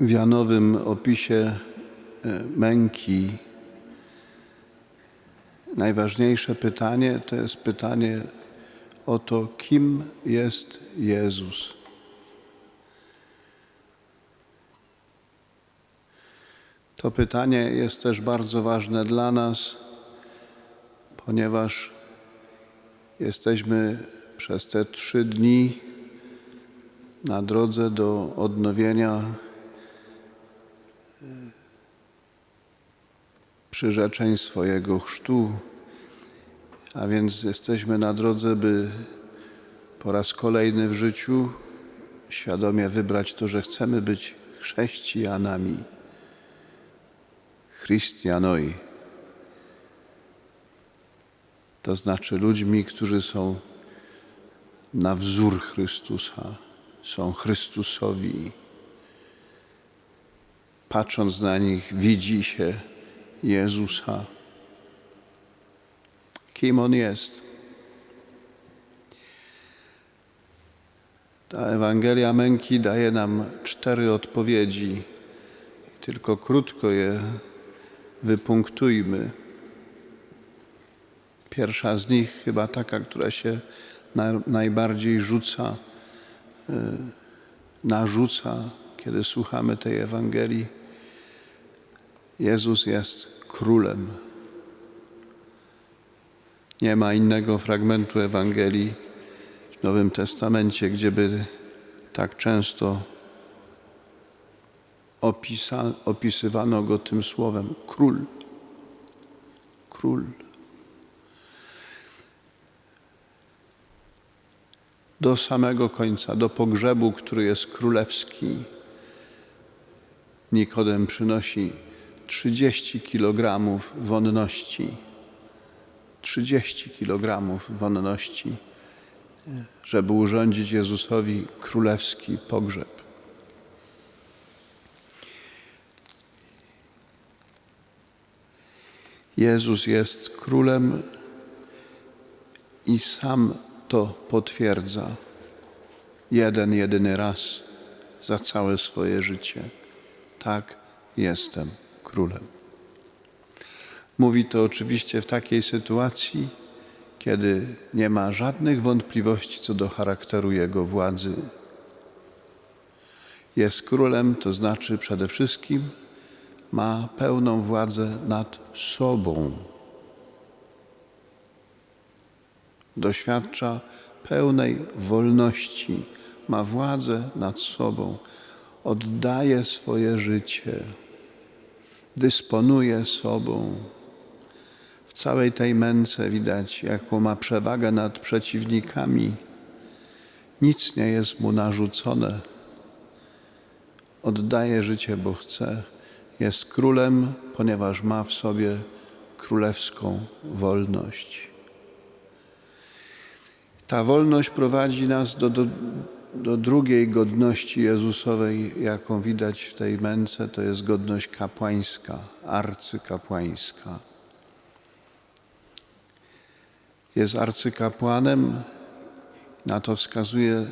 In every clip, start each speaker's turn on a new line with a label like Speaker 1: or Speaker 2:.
Speaker 1: W Janowym opisie e, męki najważniejsze pytanie to jest pytanie o to, kim jest Jezus. To pytanie jest też bardzo ważne dla nas, ponieważ jesteśmy przez te trzy dni na drodze do odnowienia przyrzeczeń swojego chrztu, a więc jesteśmy na drodze, by po raz kolejny w życiu świadomie wybrać to, że chcemy być chrześcijanami, Christianoi. To znaczy ludźmi, którzy są na wzór Chrystusa, są Chrystusowi. Patrząc na nich, widzi się Jezusa. Kim On jest? Ta Ewangelia Męki daje nam cztery odpowiedzi. Tylko krótko je wypunktujmy. Pierwsza z nich, chyba taka, która się na, najbardziej rzuca, y, narzuca, kiedy słuchamy tej Ewangelii. Jezus jest królem. Nie ma innego fragmentu Ewangelii w Nowym Testamencie, gdzieby tak często opisa, opisywano go tym słowem król. Król. Do samego końca, do pogrzebu, który jest królewski, Nikodem przynosi 30 kg wonności. 30 kg wonności, żeby urządzić Jezusowi królewski pogrzeb. Jezus jest królem i sam to potwierdza jeden, jedyny raz za całe swoje życie. Tak, jestem królem. Mówi to oczywiście w takiej sytuacji, kiedy nie ma żadnych wątpliwości co do charakteru jego władzy. Jest królem, to znaczy przede wszystkim ma pełną władzę nad sobą. Doświadcza pełnej wolności, ma władzę nad sobą, oddaje swoje życie, dysponuje sobą. W całej tej męce widać, jaką ma przewagę nad przeciwnikami. Nic nie jest mu narzucone. Oddaje życie, bo chce jest królem, ponieważ ma w sobie królewską wolność. Ta wolność prowadzi nas do, do, do drugiej godności Jezusowej, jaką widać w tej męce, to jest godność kapłańska, arcykapłańska. Jest arcykapłanem, na to wskazuje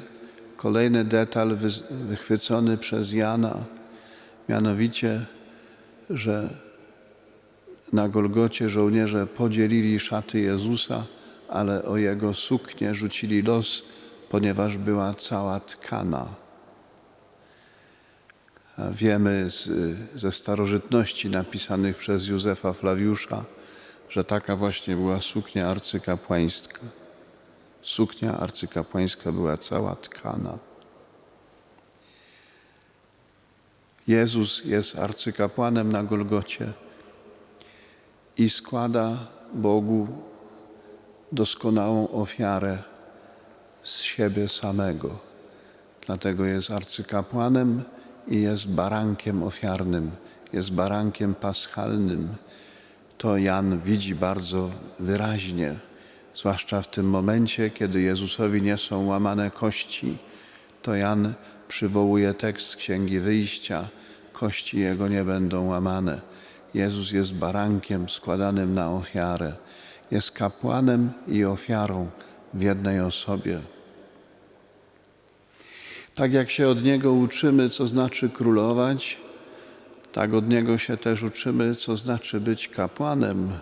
Speaker 1: kolejny detal wychwycony przez Jana, mianowicie że na Golgocie żołnierze podzielili szaty Jezusa, ale o jego suknię rzucili los, ponieważ była cała tkana. Wiemy z, ze starożytności napisanych przez Józefa Flawiusza, że taka właśnie była suknia arcykapłańska. Suknia arcykapłańska była cała tkana. Jezus jest arcykapłanem na Golgocie i składa Bogu doskonałą ofiarę z siebie samego. Dlatego jest arcykapłanem i jest barankiem ofiarnym, jest barankiem paschalnym. To Jan widzi bardzo wyraźnie, zwłaszcza w tym momencie, kiedy Jezusowi nie są łamane kości. To Jan przywołuje tekst z Księgi Wyjścia, kości Jego nie będą łamane. Jezus jest barankiem składanym na ofiarę, jest kapłanem i ofiarą w jednej osobie. Tak jak się od Niego uczymy, co znaczy królować, tak od Niego się też uczymy, co znaczy być kapłanem.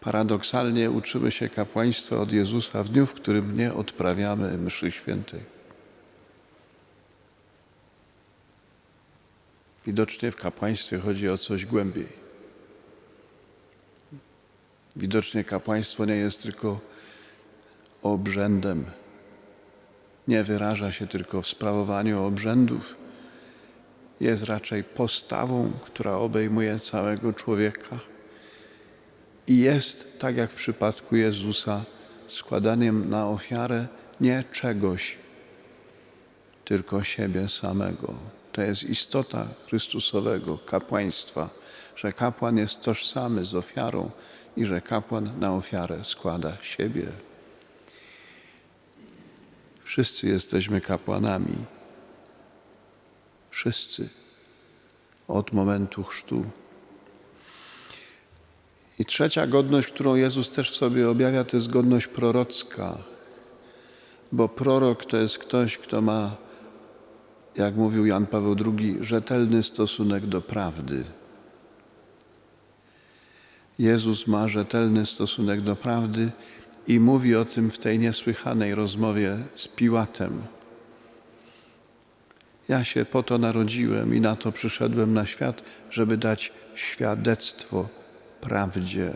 Speaker 1: Paradoksalnie uczymy się kapłaństwa od Jezusa w dniu, w którym nie odprawiamy mszy świętej. Widocznie w kapłaństwie chodzi o coś głębiej. Widocznie kapłaństwo nie jest tylko obrzędem, nie wyraża się tylko w sprawowaniu obrzędów, jest raczej postawą, która obejmuje całego człowieka i jest, tak jak w przypadku Jezusa, składaniem na ofiarę nie czegoś, tylko siebie samego. To jest istota Chrystusowego kapłaństwa, że kapłan jest tożsamy z ofiarą i że kapłan na ofiarę składa siebie. Wszyscy jesteśmy kapłanami. Wszyscy. Od momentu chrztu. I trzecia godność, którą Jezus też w sobie objawia, to jest godność prorocka. Bo prorok to jest ktoś, kto ma, jak mówił Jan Paweł II, rzetelny stosunek do prawdy. Jezus ma rzetelny stosunek do prawdy i mówi o tym w tej niesłychanej rozmowie z Piłatem. Ja się po to narodziłem i na to przyszedłem na świat, żeby dać świadectwo prawdzie.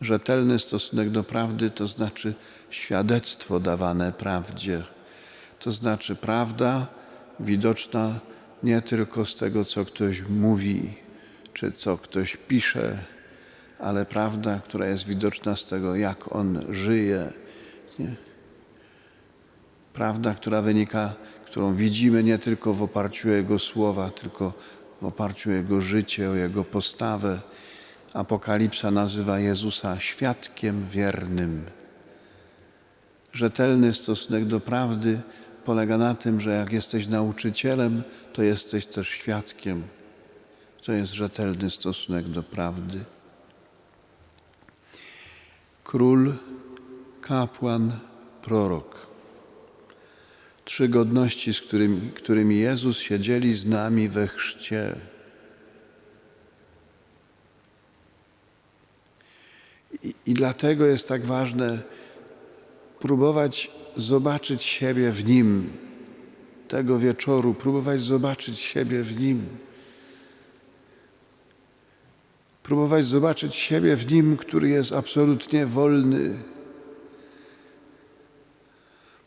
Speaker 1: Rzetelny stosunek do prawdy to znaczy świadectwo dawane prawdzie. To znaczy prawda widoczna nie tylko z tego, co ktoś mówi, czy co ktoś pisze, ale prawda, która jest widoczna z tego, jak on żyje. Nie? Prawda, która wynika, którą widzimy nie tylko w oparciu o Jego słowa, tylko w oparciu o Jego życie, o Jego postawę. Apokalipsa nazywa Jezusa świadkiem wiernym. Rzetelny stosunek do prawdy polega na tym, że jak jesteś nauczycielem, to jesteś też świadkiem. To jest rzetelny stosunek do prawdy. Król, kapłan, prorok. Trzy godności, z którymi, którymi Jezus się dzieli z nami we chrzcie. I, I dlatego jest tak ważne próbować zobaczyć siebie w Nim tego wieczoru, próbować zobaczyć siebie w Nim. Próbować zobaczyć siebie w Nim, który jest absolutnie wolny.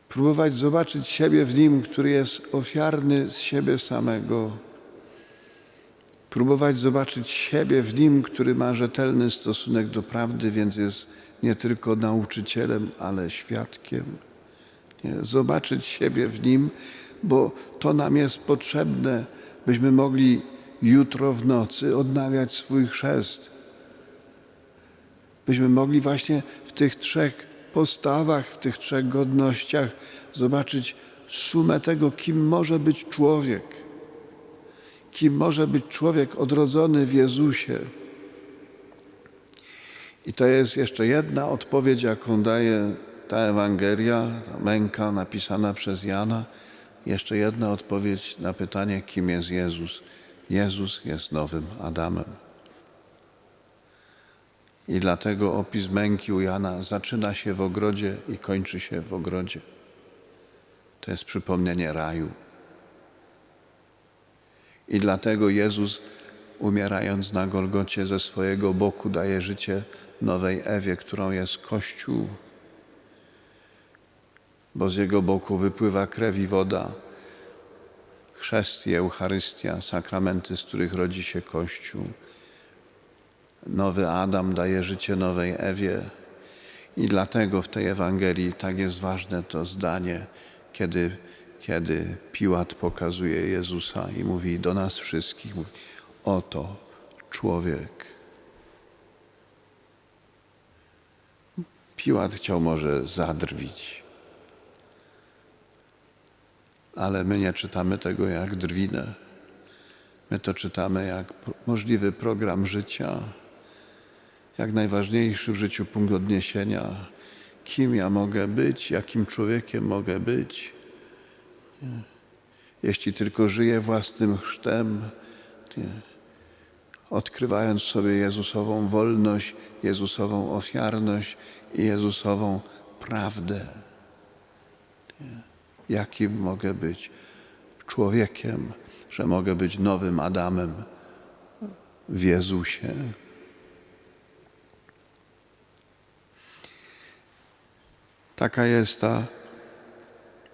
Speaker 1: Próbować zobaczyć siebie w Nim, który jest ofiarny z siebie samego. Próbować zobaczyć siebie w Nim, który ma rzetelny stosunek do prawdy, więc jest nie tylko nauczycielem, ale świadkiem. Nie? Zobaczyć siebie w Nim, bo to nam jest potrzebne, byśmy mogli jutro w nocy odnawiać swój chrzest. Byśmy mogli właśnie w tych trzech postawach, w tych trzech godnościach zobaczyć sumę tego, kim może być człowiek. Kim może być człowiek odrodzony w Jezusie. I to jest jeszcze jedna odpowiedź, jaką daje ta Ewangelia, ta męka napisana przez Jana. Jeszcze jedna odpowiedź na pytanie, kim jest Jezus. Jezus jest nowym Adamem. I dlatego opis męki u Jana zaczyna się w ogrodzie i kończy się w ogrodzie. To jest przypomnienie raju. I dlatego Jezus, umierając na Golgocie ze swojego boku, daje życie nowej Ewie, którą jest Kościół. Bo z jego boku wypływa krew i woda, chrzest i Eucharystia, sakramenty, z których rodzi się Kościół. Nowy Adam daje życie nowej Ewie. I dlatego w tej Ewangelii tak jest ważne to zdanie, kiedy, kiedy Piłat pokazuje Jezusa i mówi do nas wszystkich, mówi, oto człowiek. Piłat chciał może zadrwić, ale my nie czytamy tego jak drwinę. My to czytamy jak możliwy program życia, jak najważniejszy w życiu punkt odniesienia, kim ja mogę być, jakim człowiekiem mogę być. Nie. Jeśli tylko żyję własnym chrztem, nie. odkrywając sobie Jezusową wolność, Jezusową ofiarność i Jezusową prawdę. Nie. Jakim mogę być człowiekiem, że mogę być nowym Adamem w Jezusie. Taka jest ta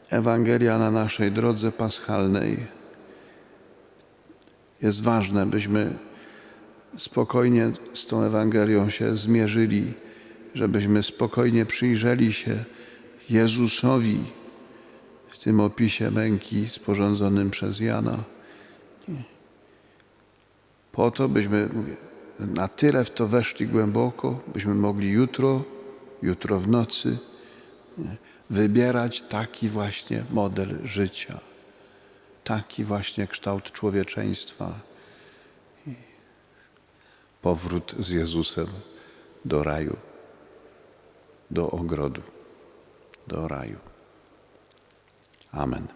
Speaker 1: Ewangelia na naszej drodze paschalnej. Jest ważne, byśmy spokojnie z tą Ewangelią się zmierzyli, żebyśmy spokojnie przyjrzeli się Jezusowi w tym opisie męki sporządzonym przez Jana. Po to, byśmy mówię, na tyle w to weszli głęboko, byśmy mogli jutro, jutro w nocy wybierać taki właśnie model życia, taki właśnie kształt człowieczeństwa. Powrót z Jezusem do raju, do ogrodu, do raju. Amen.